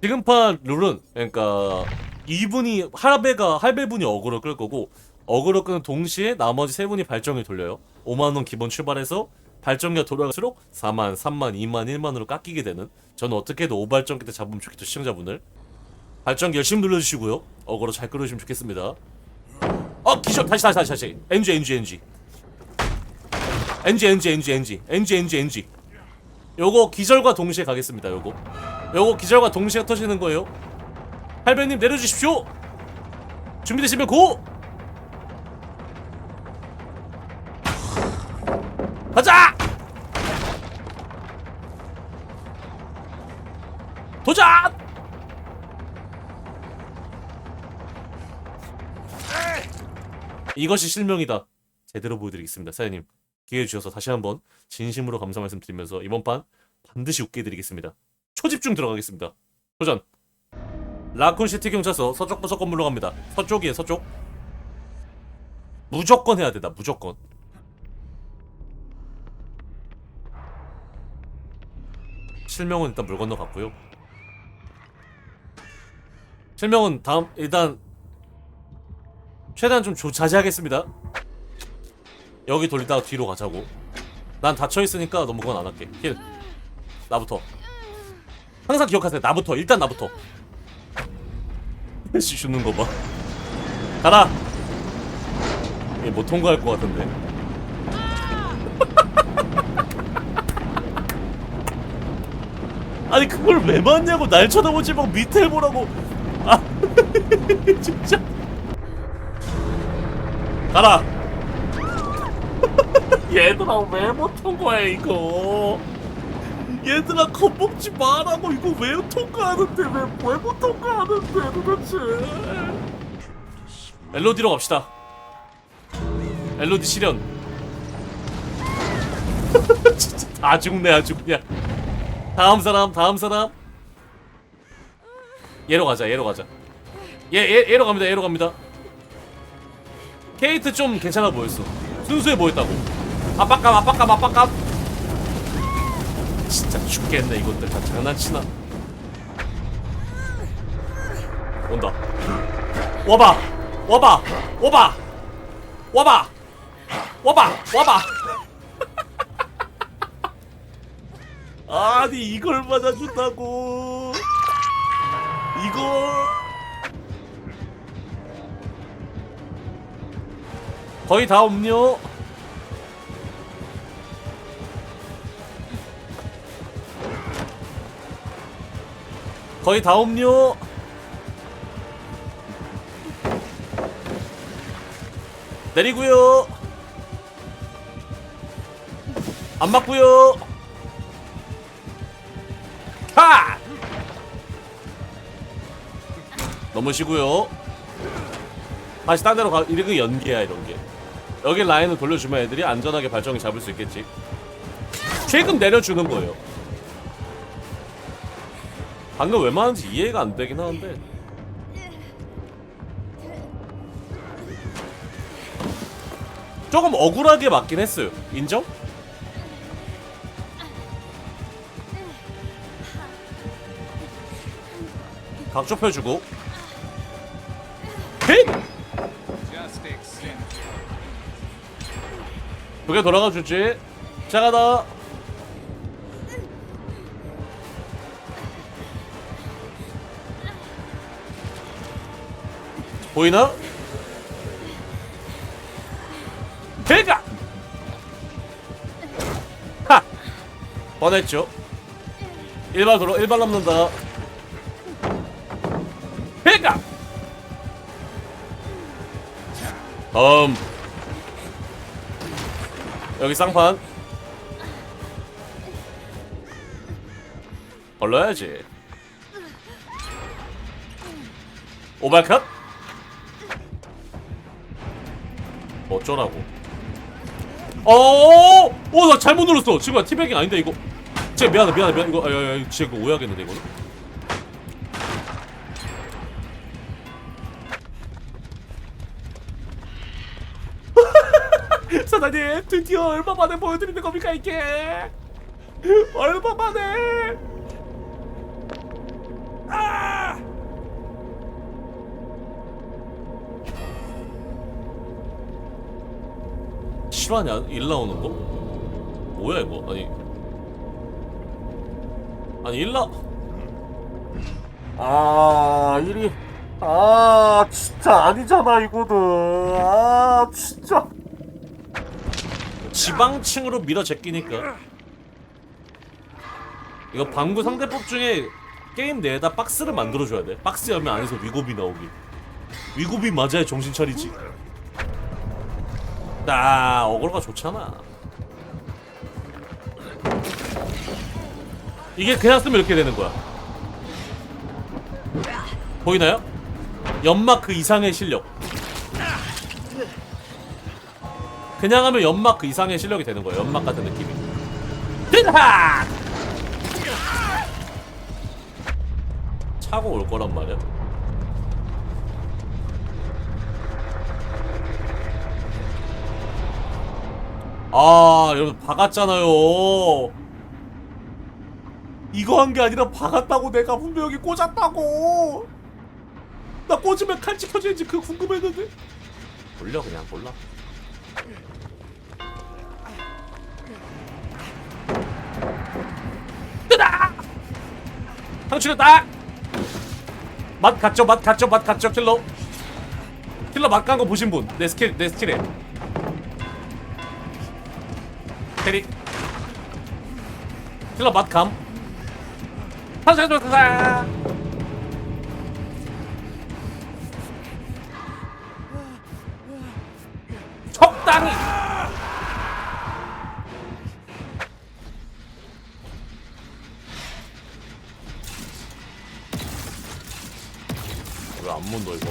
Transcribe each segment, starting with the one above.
지금 판 룰은 그러니까 이분이 할배가 할배분이 어그로 끌 거고 어그로 끄는 동시에 나머지 세 분이 발정을 돌려요. 5만 원 기본 출발해서 발정기가 돌아갈수록 4만, 3만, 2만, 1만으로 깎이게 되는 저는 어떻게든 오발정기 때 잡으면 좋겠죠 시청자분을 발정기 열심히 눌러주시고요. 어그로 잘 끌어주시면 좋겠습니다. 어 기절! 다시 다시 다시 다시. NG NG NG NG NG NG NG NG NG NG 요거 기절과 동시에 가겠습니다 요거 요거 기절과 동시에 터지는 거예요. 할배님 내려주십시오. 준비되시면 고! 가자! 도전! 이것이 실명이다. 제대로 보여드리겠습니다. 사장님 기회 주셔서 다시 한번 진심으로 감사 말씀드리면서 이번 판 반드시 웃게 해드리겠습니다 초집중 들어가겠습니다. 도전. 라쿤시티 경찰서 서쪽 부서 건물로 갑니다. 서쪽이에요 서쪽. 무조건 해야 되다 무조건. 실명은 일단 물 건너 갔고요. 실명은 다음 일단 최대한 좀 조, 자제하겠습니다. 여기 돌리다가 뒤로 가자고. 난 닫혀 있으니까 너무 그건 안 할게. 힐. 나부터 항상 기억하세요. 나부터 일단 나부터. 씨 죽는 거봐. 가라! 이게 못 통과할 것 같은데. 아니 그걸 왜 맞냐고. 날 쳐다보지 말고 밑에 보라고. 아 진짜. 가라! 얘들아 왜못 통과해 이거 얘들아 겁먹지 말라고. 이거 왜 통과하는데? 왜못 통과하는데 도대체? 멜로디로 갑시다. 멜로디 실현 진짜 다 죽네 아주 그냥. 다음 사람 다음 사람. 얘로 가자 얘로 가자. 얘, 얘 얘로 갑니다 얘로 갑니다. 케이트 좀 괜찮아 보였어. 순수해 보였다고. 압박감 압박감 압박감 진짜 죽겠네 이것들 다 장난치나? 온다. 와봐! 와봐! 와봐! 와봐! 와봐! 와봐! 아니 이걸 맞아준다고. 이걸 거의 다 없뇨 거의 다 없뇨 내리고요. 안 맞고요. 하! 넘으시고요. 다시 딴 데로 가 이게 연계야 이런 게. 여기 라인을 돌려주면 애들이 안전하게 발정이 잡을 수 있겠지. 최근 내려주는 거예요 방금 왜 맞는지 이해가 안 되긴 하는데. 조금 억울하게 맞긴 했어요. 인정? 각 좁혀주고. 힛! 두개 돌아가 주지. 자 가다 보이나? 대가! 하! 뻔했죠 일발 돌아 일발 남는다 대가! 다음 여기 쌍판 걸러야지 오발컷 어쩌라고? 어어 어 나 잘못 눌렀어. 친구야 티백이 아닌데 이거. 진짜 미안해 미안해 미안 이거 아야야 진짜 이거 오해하겠는데 이거는 사장님 드디어 얼마 만에 보여드리는 겁니까 이게? 얼마 만에? 아 실화냐? 일 나오는 거? 뭐야 이거? 아니. 아니 일 나... 아 일이 아 진짜 아니잖아 이거는. 아 진짜. 지방층으로 밀어 제끼니까. 이거 방구 상대법 중에 게임 내에다 박스를 만들어줘야 돼. 박스 열면 안에서 위고비 나오기. 위고비 맞아야 정신 차리지 나 어그로가 좋잖아 이게 그냥 쓰면 이렇게 되는 거야 보이나요? 연막 그 이상의 실력 그냥 하면 연막 그 이상의 실력이 되는 거예요. 연막 같은 느낌이. 뜨하! 차고 올 거란 말이야. 아, 여러분 박았잖아요. 이거 한 게 아니라 박았다고 내가 분명히 꽂았다고. 나 꽂으면 칼 찍혀지는지 그 궁금했는데. 몰려 그냥 몰라. 뜨다! 상추를 딱! 맛 갔죠, 맛 갔죠, 맛 갔죠, 킬러. 킬러 맛간거 보신 분. 내 스킬, 내 스킬에. 킬러 맛 감. 상추 좋다! 적당히! 왜안 문도 이거?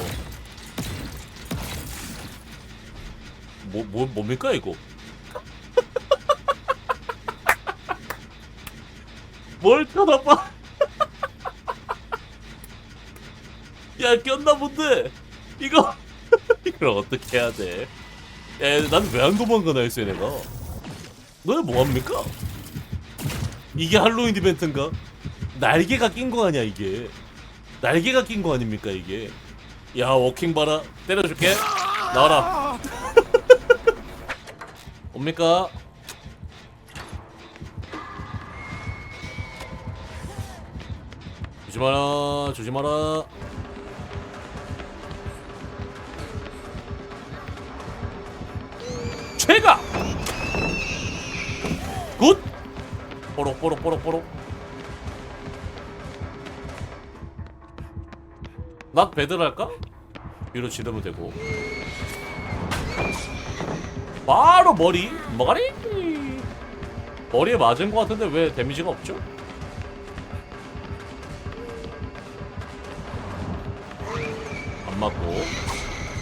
뭐, 뭐, 뭡니까 이거? 뭘 쳐다봐? 야 꼈나 본데 이거 이걸 어떻게 해야 돼? 야, 난왜 안 도망가나 했어요 내가. 너네 뭐 합니까? 이게 할로윈 이벤트인가? 날개가 낀 거 아니야 이게? 날개가 낀 거 아닙니까 이게? 야 워킹 봐라 때려줄게 나와라 옵니까? 조심하라 조심하라. 최가! 굿! 뽀록 뽀록 뽀록 뽀록. 낫 배들 할까? 위로 지르면 되고. 바로 머리 머리? 머리에 맞은 것 같은데 왜 데미지가 없죠?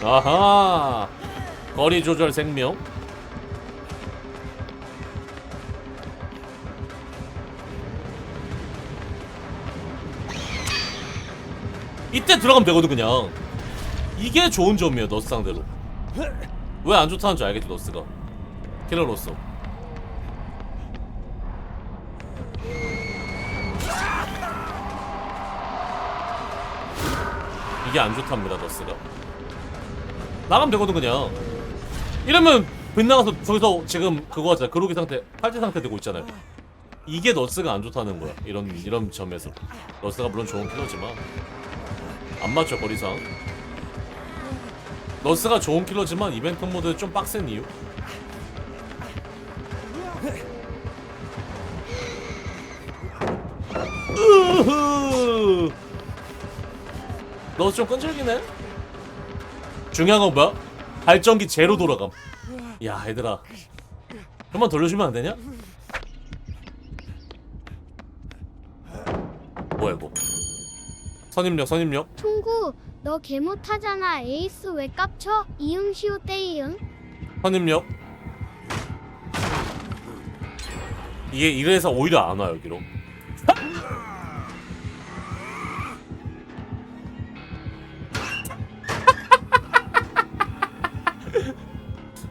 아하. 거리 조절 생명. 이때 들어가면 되거든 그냥. 이게 좋은 점이에요 너스 상대로. 왜 안 좋다는 줄 알겠지 너스가. 킬러로서 이게 안 좋답니다 너스가 나가면 되거든 그냥 이러면 빗나가서 저기서 지금 그거 하잖아 그로기 상태 팔찌 상태 되고 있잖아요. 이게 너스가 안 좋다는 거야. 이런 이런 점에서. 너스가 물론 좋은 킬러지만 안 맞죠 거리상. 너스가 좋은 킬러지만 이벤트 모드 좀 빡센 이유? 너스 좀 끈질기네 중요한 건 뭐야? 발전기 제로 돌아감. 야 얘들아. 좀만 돌려주면 안 되냐? 뭐야 이거? 선입력 선입력. 총구 너 개 못하잖아. 에이스 왜 깝쳐? 이응시오 때이응. 선입력. 이게 이래서 오히려 안 와 여기로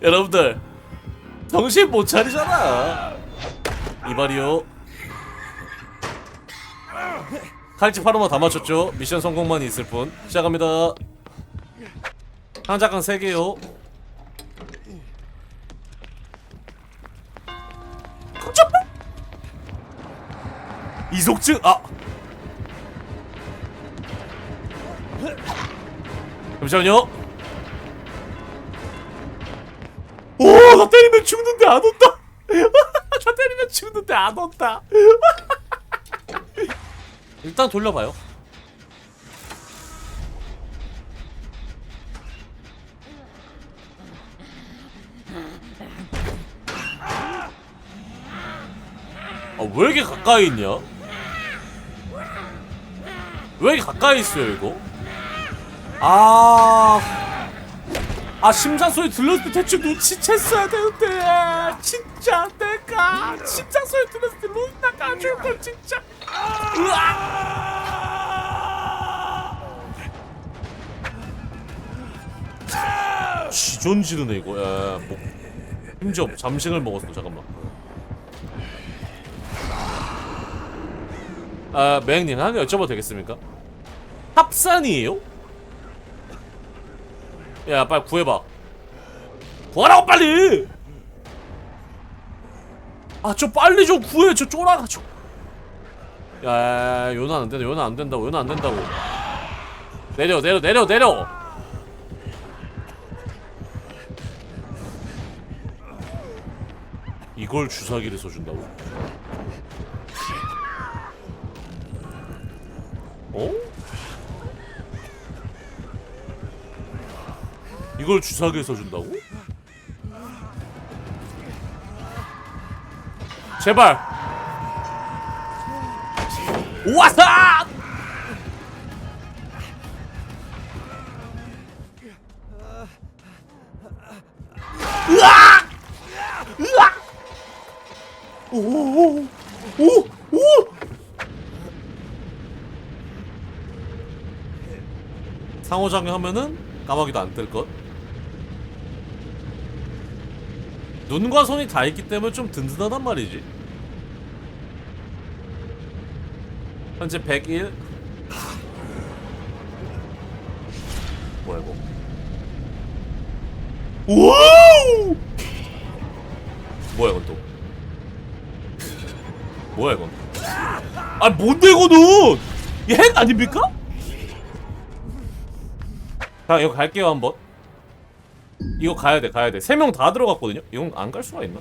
여러분들 정신 못 차리잖아. 이발이요. 칼집 하루만 다 맞췄죠? 미션 성공만 있을 뿐. 시작합니다. 한 작강 3개요. 이속증? 아! 잠시만요. 때리면 죽는데 안 온다 나 때리면 죽는데 안 온다 일단 돌려봐요 아, 왜 이렇게 가까이 있냐? 왜 이렇게 가까이 있어요, 이거? 아. 아, 심장 소리 들렸을 때 대충 눈치챘어야 되는데. 진짜 내가 심장 소리 들렸을 때 로이나 가줄 걸, 진짜. 으아! 지존 지르네, 이거. 야, 뭐. 힘좀 잠식을 먹었어, 잠깐만. 아, 매행님 하나 여쭤봐도 되겠습니까? 합산이에요? 야, 빨리 구해봐. 구하라고 빨리! 아, 저 빨리 좀 구해, 저 쫄아가지고. 야, 야, 야, 요는 안 된다, 요는 안 된다고, 요는 안 된다고. 내려, 내려, 내려, 내려! 이걸 주사기를 써준다고? 어? 이걸 주사기에 써준다고? 제발! 와사! 상호작용 하면은 까마귀도 안 뜰 것. 눈과 손이 다 있기 때문에 좀 든든하단 말이지. 현재 101. 뭐야 이거? 와우! 뭐야 이건 또? 뭐야 이건? 아 뭔데 이거는? 얘핵 아닙니까? 자 이거 갈게요 한번 이거 가야 돼 가야 돼 세 명 다 들어갔거든요? 이건 안 갈 수가 있나?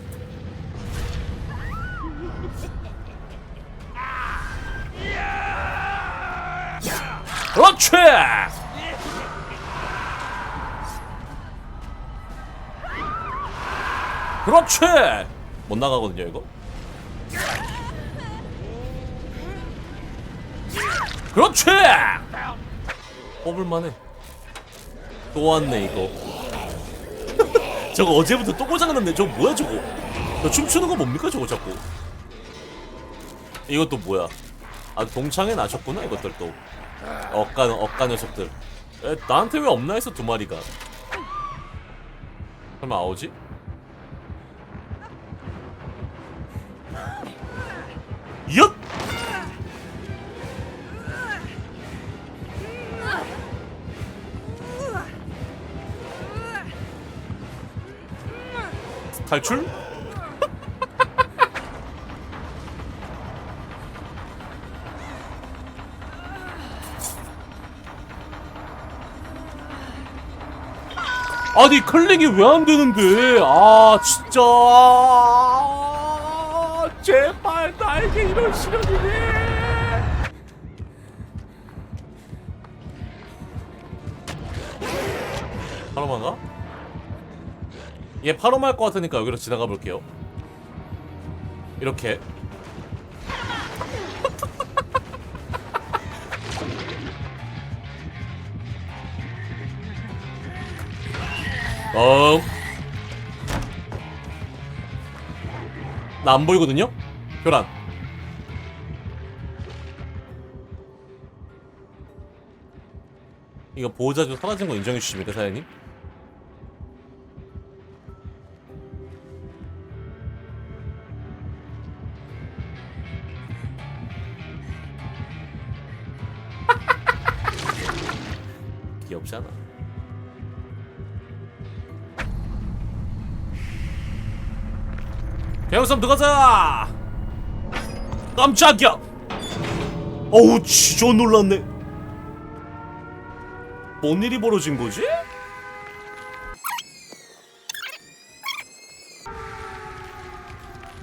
그렇지! 그렇지! 못 나가거든요 이거? 그렇지! 뽑을만해. 또 왔네 이거 저거 어제부터 또 고장났네. 저거 뭐야 저거? 저 춤추는 거 뭡니까 저거 자꾸? 이것도 뭐야? 아 동창회 나셨구나 이것들 또. 억간 억간 녀석들. 에, 나한테 왜 없나 해서 두 마리가. 설마 아오지? 엿! 탈출? 아니 클릭이 왜 안 되는데? 아 진짜 아, 제발 나에게 이런 시련이니? 파로마가? 얘 파로마 할것 같으니까 여기로 지나가 볼게요. 이렇게. 어. 나 안 보이거든요? 교란. 이거 보호자 좀 사라진 거 인정해 주십니까, 사장님? 귀엽잖아. 배우섬 들어가자! 깜짝이야! 어우 진짜 놀랐네 뭔 일이 벌어진 거지?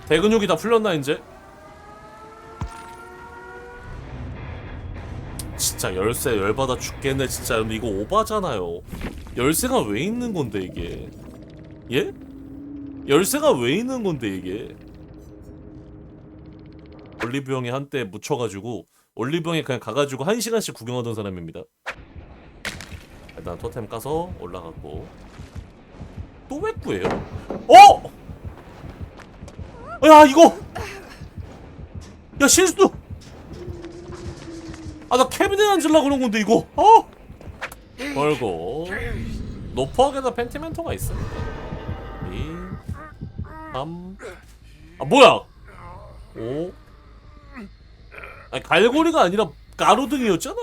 대근육이 다 풀렸나 이제? 진짜 열쇠 열받아 죽겠네 진짜. 근데 이거 오바잖아요. 열쇠가 왜 있는 건데 이게? 예? 열쇠가 왜 있는 건데 이게? 올리브 형이 한때 묻혀가지고 올리브 형이 그냥 가가지고 한 시간씩 구경하던 사람입니다. 일단 토템 까서 올라갔고. 또왜 구해요? 어? 야 이거! 야 실수 아 나 캐비넷 앉으려고 그런 건데 이거. 어? 걸고. 노프하게다 펜티멘토가 있습니다 2 3 아 뭐야? 5 아니 갈고리가 아니라 가로등이었잖아.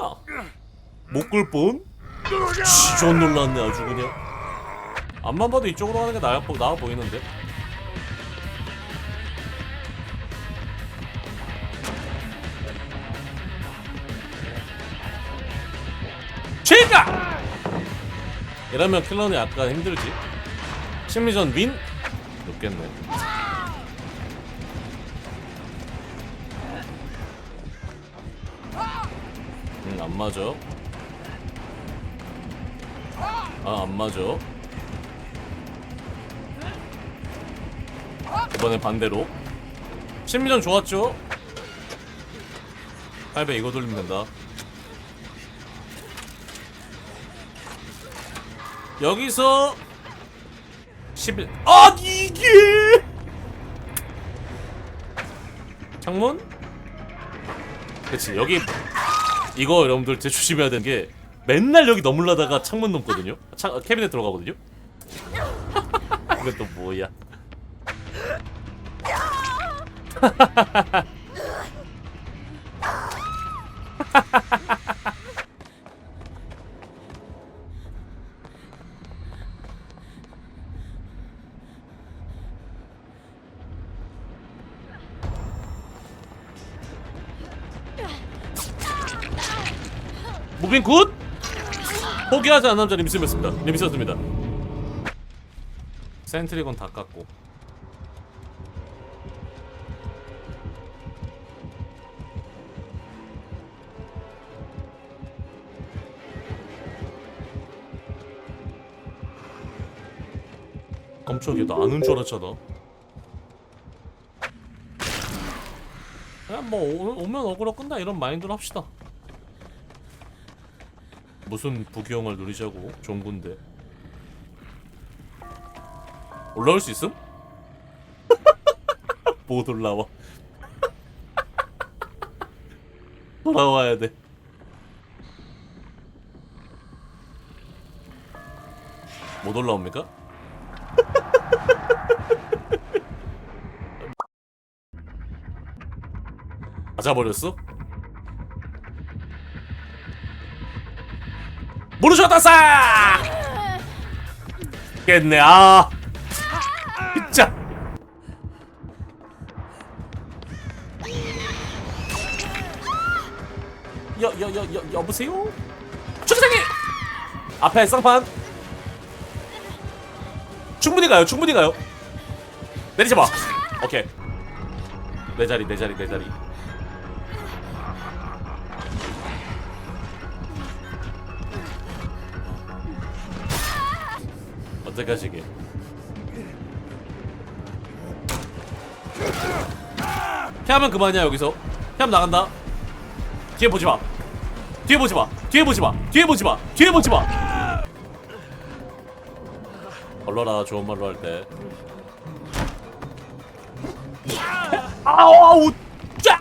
못끌 뻔? 진짜 놀랐네 아주 그냥. 앞만 봐도 이쪽으로 가는 게 나아, 보- 나아 보이는데 제가 이러면 킬러는 약간 힘들지 심리전 윈? 높겠네 응, 안 맞아. 아, 안 맞아. 이번엔 반대로. 심리전 좋았죠? 8배 이거 돌리면 된다. 여기서 11. 아, 이게! 창문? 그치, 여기 이거 여러분들 진짜 조심해야 되는 게 맨날 여기 넘으려다가 창문 넘거든요. 창 캐비넷 들어가거든요. 이건 또 뭐야? 포기하지 않는 남자 님스였습니다. 님스였습니다. 센트리건 다 깎고. 깜짝이야 나 아는 줄 알았잖아 그냥 뭐 오, 오면 어그로 끈다 이런 마인드로 합시다 무슨 부귀영을 누리자고 종군데 올라올 수 있음? 못 올라와 돌아와야 돼 못 올라옵니까? 맞아버렸어? 모르셨다 싸! 깼네 아. 진짜. 여 여 여 여 여보세요? 주차장님! 앞에 쌍판. 충분히 가요 충분히 가요. 내리지 마 오케이. 내 자리 내 자리 내 자리 어떻게 하시게. 피하면 그만이야 여기서. 피하면 나간다. 뒤에 보지 마. 뒤에 보지 마. 뒤에 보지 마. 뒤에 보지 마. 뒤에 보지 마. 걸러라 좋은 말로 할때. 아우 짜!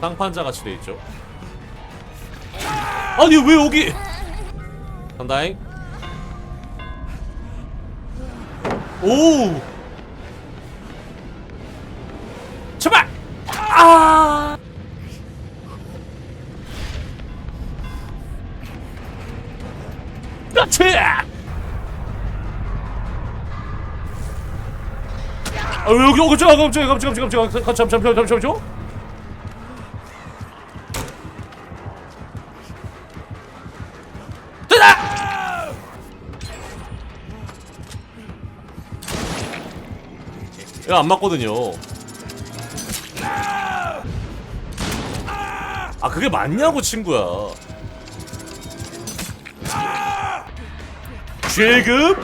땅판자 같이 돼 있죠. 아니 왜 여기 간다잉 오 제발 아 그렇지 아, 왜 여기 어 깜짝이야 깜짝이야 깜짝이야 깜짝이야 깜짝 이거 안 맞거든요. 아 그게 맞냐고 친구야. 지금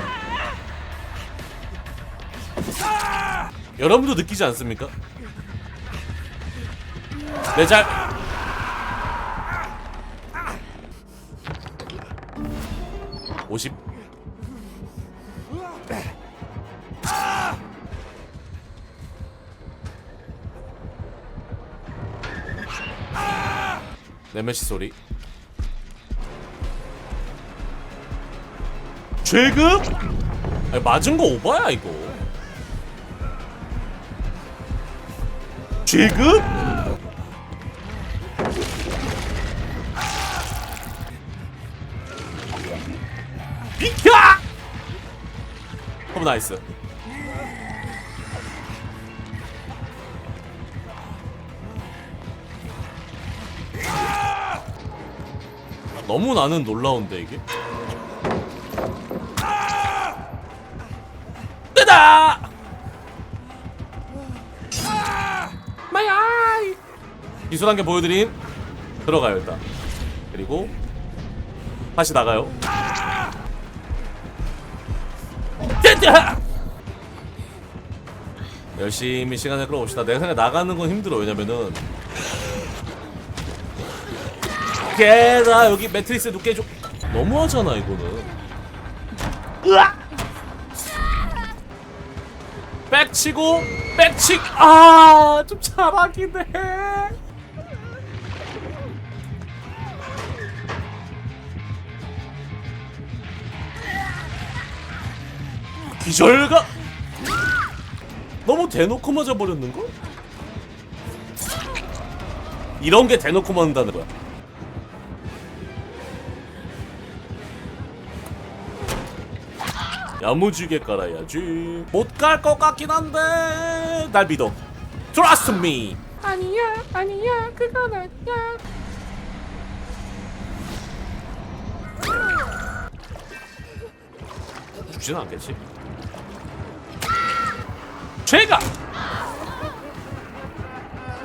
여러분도 느끼지 않습니까? 내잘 네메시 소리 죄금? 아니, 맞은 거 오바야 이거 죄금? 비켜! 어 나이스 너무 나는 놀라운데 이게? 뜨다! 마야 기술 한 개 보여드림 들어가요 일단. 그리고 다시 나가요. 됐다! 열심히 시간을 끌어봅시다. 내가 생각 나가는 건 힘들어. 왜냐면은 깨다 여기 매트리스 도 깨줘. 너무하잖아 이거는. 으악! 백치고 백치 아좀 잘하긴 해. 기절가! 너무 대놓고 맞아버렸는걸? 이런 게 대놓고 맞는다는 거야 야무지게 깔아야지. 못갈것 같긴 한데. 날 믿어. Trust me. 아니야 아니야. 그건 아니야. 죽지는 않겠지? 제가!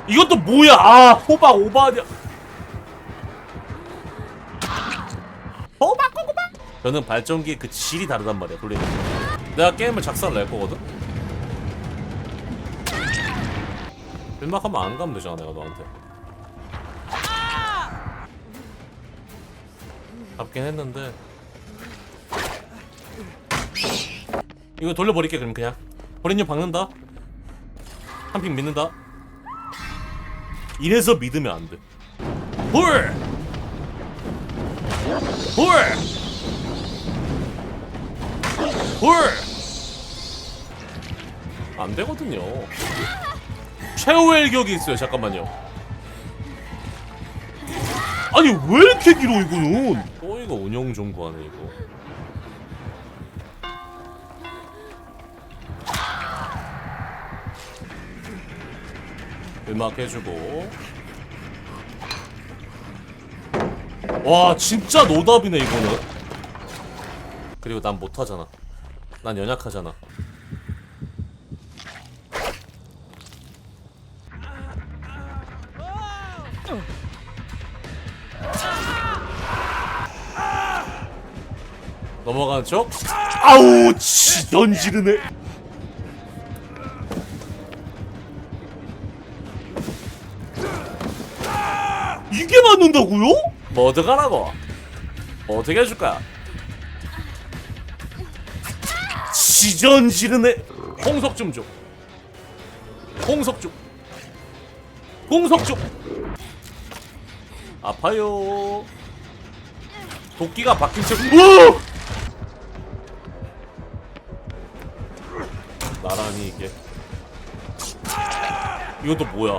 이것도 뭐야? 아 호박 오바냐 저는 발전기의 그 질이 다르단 말이야 돌리는 게. 내가 게임을 작사를 낼 거거든? 빌막하면 안 가면 되잖아 내가 너한테. 잡긴 했는데. 이거 돌려버릴게 그럼 그냥. 버린님 박는다? 한픽 믿는다? 이래서 믿으면 안돼. 홀! 홀! 홀! 안 되거든요. 최후의 일격이 있어요. 잠깐만요. 아니 왜 이렇게 길어 이거는? 또 이거 운영 좀 구하네 이거. 음악 해주고. 와 진짜 노답이네 이거는. 그리고 난 못하잖아 난 연약하잖아 넘어가는 척 아우 지던 지르네 이게 맞는다고요? 뭐 어떡하라고? 뭐 어떻게 해줄 거야? 지전 지르네. 홍석 좀 줘. 홍석 좀. 홍석 좀. 아파요. 도끼가 박힌 채. 우와! 나란히 이게. 이것도 뭐야?